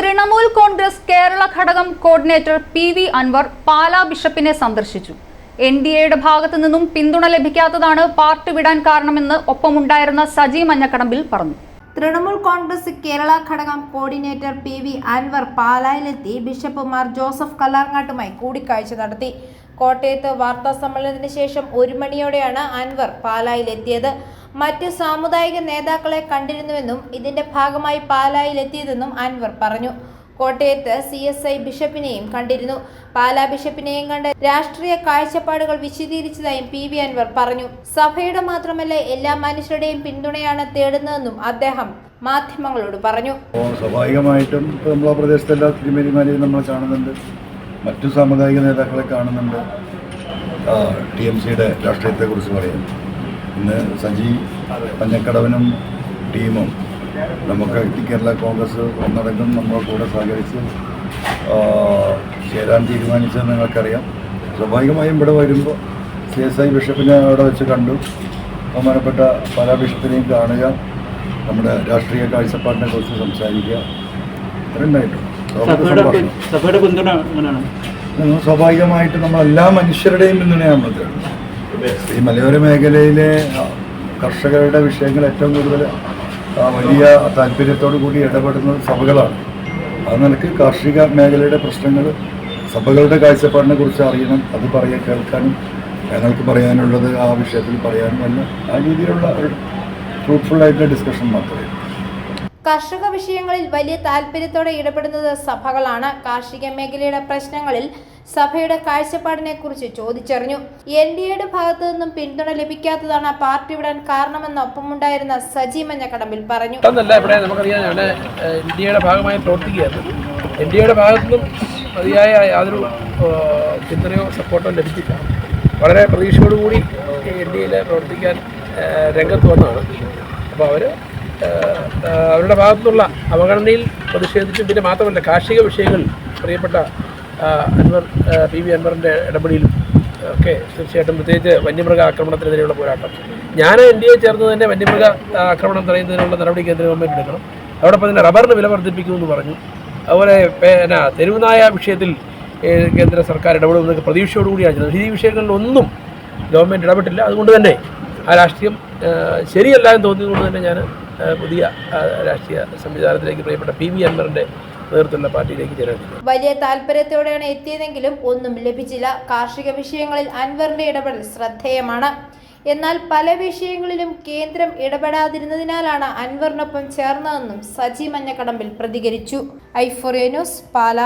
തൃണമൂൽ കോൺഗ്രസ് കേരള ഘടകം coordinator P V Anvar Pala ബിഷപ്പിനെ സന്ദർശിച്ചു. എൻ ഡി എയുടെ ഭാഗത്തു നിന്നും പിന്തുണ ലഭിക്കാത്തതാണ് പാർട്ടി വിടാൻ കാരണമെന്ന് ഒപ്പമുണ്ടായിരുന്ന സജി മഞ്ഞക്കടമ്പിൽ പറഞ്ഞു. തൃണമൂൽ കോൺഗ്രസ് കേരള ഘടകം കോർഡിനേറ്റർ പി വി അൻവർ പാലായിലെത്തി ബിഷപ്പുമാർ ജോസഫ് കല്ലാർങ്ങാട്ടുമായി കൂടിക്കാഴ്ച നടത്തി. കോട്ടയത്ത് വാർത്താ സമ്മേളനത്തിന് ശേഷം ഒരു മണിയോടെയാണ് അൻവർ പാലായിലെത്തിയത്. മറ്റ് സാമുദായിക നേതാക്കളെ കണ്ടിരുന്നുവെന്നും ഇതിന്റെ ഭാഗമായി പാലായിലെത്തിയതെന്നും അൻവർ പറഞ്ഞു. കോട്ടയത്ത് സി എസ് ഐ ബിഷപ്പിനെയും കണ്ടിരുന്നു. പാലാ ബിഷപ്പിനെയും കണ്ട് രാഷ്ട്രീയ കാഴ്ചപ്പാടുകൾ വിശദീകരിച്ചതായും പി വി അൻവർ പറഞ്ഞു. സഭയുടെ മാത്രമല്ല എല്ലാ മനുഷ്യരുടെയും പിന്തുണയാണ് തേടുന്നതെന്നും അദ്ദേഹം മാധ്യമങ്ങളോട് പറഞ്ഞു. സ്വാഭാവികമായിട്ടും നമ്മൾ പ്രദേശത്തെ എല്ലാ തിരുമേനിമാരെയും നമ്മൾ കാണുന്നുണ്ട്. മറ്റു സാമുദായിക നേതാക്കളെ കാണുന്നുണ്ട്. ടി എം സിയുടെ രാഷ്ട്രീയത്തെക്കുറിച്ച് പറയും ഇന്ന് സജി പഞ്ഞക്കടവനും ടീമും നമുക്ക് കേരള കോൺഗ്രസ് ഒന്നടങ്കം നമ്മളെ കൂടെ സഹകരിച്ച് ചേരാൻ തീരുമാനിച്ചത് നിങ്ങൾക്കറിയാം. സ്വാഭാവികമായും ഇവിടെ വരുമ്പോൾ സി എസ് ഐ ബിഷപ്പിനെ അവിടെ വെച്ച് കണ്ടു. ബഹുമാനപ്പെട്ട പല ബിഷപ്പിനെയും കാണുക നമ്മുടെ രാഷ്ട്രീയ കാഴ്ചപ്പാടിനെ കുറിച്ച് സംസാരിക്കുക. ഇത്രയുണ്ടായിട്ടും സഭയുടെ സഭയുടെ പിന്തുണ എങ്ങനെയാണ്? സ്വാഭാവികമായിട്ട് നമ്മൾ എല്ലാ മനുഷ്യരുടെയും പിന്തുണയാണ് നമ്മൾ തേടുന്നത് ഈ മലയോര മേഖലയിലെ കർഷകരുടെ വിഷയങ്ങൾ ഏറ്റവും കൂടുതൽ വലിയ താല്പര്യത്തോടു കൂടി ഇടപെടുന്നത് സഭകളാണ് അത് നിലയ്ക്ക് കാർഷിക മേഖലയുടെ പ്രശ്നങ്ങൾ സഭകളുടെ കാഴ്ചപ്പാടിനെ കുറിച്ച് അറിയണം അത് പറയാൻ കേൾക്കാനും ഞങ്ങൾക്ക് പറയാനുള്ളത് ആ വിഷയത്തിൽ പറയാനും എല്ലാം ആ രീതിയിലുള്ള ഒരു ഫ്രൂട്ട്ഫുള്ളായിട്ടുള്ള ഡിസ്കഷൻ മാത്രമേ. കർഷക വിഷയങ്ങളിൽ വലിയ താല്പര്യത്തോടെ ഇടപെടുന്നത് സഭകളാണ്. കാർഷിക മേഖലയുടെ പ്രശ്നങ്ങളിൽ സഭയുടെ കാഴ്ചപ്പാടിനെ കുറിച്ച് ചോദിച്ചറിഞ്ഞു. എൻ ഡി എയുടെ ഭാഗത്തു നിന്നും പിന്തുണ ലഭിക്കാത്തതാണ് പാർട്ടി വിടാൻ കാരണമെന്ന് ഒപ്പമുണ്ടായിരുന്ന സജി മഞ്ഞക്കടമ്പിൽ പറഞ്ഞു. ഇവിടെ നമുക്കറിയാം ഭാഗമായി മതിയായ യാതൊരു പിന്തുണയോ സപ്പോർട്ടോ ലഭിച്ചില്ല. വളരെ പ്രതീക്ഷയോടുകൂടി എൻ ഡി എയിൽ പ്രവർത്തിക്കാൻ രംഗത്ത് വന്നതാണ്. അപ്പോൾ അവർ അവരുടെ ഭാഗത്തുനിന്നുള്ള അവഗണനയിൽ പ്രതിഷേധിച്ചും പിന്നെ മാത്രമല്ല കാർഷിക വിഷയങ്ങൾ പ്രിയപ്പെട്ട അൻവർ പി വി അൻവറിന്റെ ഇടപെടലിലും ഒക്കെ തീർച്ചയായിട്ടും പ്രത്യേകിച്ച് വന്യമൃഗ ആക്രമണത്തിനെതിരെയുള്ള പോരാട്ടം. ഞാൻ എൻ ഡി എ ചേർന്ന് തന്നെ വന്യമൃഗ ആക്രമണം തടയുന്നതിനുള്ള നടപടി കേന്ദ്ര ഗവൺമെന്റ് എടുക്കണം. അതോടൊപ്പം തന്നെ റബ്ബറിന് വില വർദ്ധിപ്പിക്കുമെന്ന് പറഞ്ഞു. അതുപോലെ പിന്നെ തെരുവുനായ വിഷയത്തിൽ കേന്ദ്ര സർക്കാർ ഇടപെടുമെന്നൊക്കെ പ്രതീക്ഷയോടുകൂടിയാണ് ചെയ്തത് ഈ വിഷയങ്ങളിലൊന്നും ഗവൺമെന്റ് ഇടപെട്ടില്ല. അതുകൊണ്ട് തന്നെ ആ രാഷ്ട്രീയം ശരിയല്ല എന്ന് തോന്നിയതുകൊണ്ട് തന്നെ ഞാൻ പുതിയ രാഷ്ട്രീയ സംവിധാനത്തിലേക്ക് പ്രിയപ്പെട്ട പി വി അൻവറിന്റെ നേതൃത്വമുള്ള പാർട്ടിയിലേക്ക് ചേരാൻ വലിയ താല്പര്യത്തോടെയാണ് എത്തിയതെങ്കിലും ഒന്നും ലഭിച്ചില്ല. കാർഷിക വിഷയങ്ങളിൽ അൻവറിന്റെ ഇടപെടൽ ശ്രദ്ധേയമാണ്. എന്നാൽ പല വിഷയങ്ങളിലും കേന്ദ്രം ഇടപെടാതിരുന്നതിനാലാണ് അൻവറിനൊപ്പം ചേർന്നതെന്നും സജി മഞ്ഞക്കടമ്പിൽ പ്രതികരിച്ചു. ഐഫോറിയ ന്യൂസ് പാല.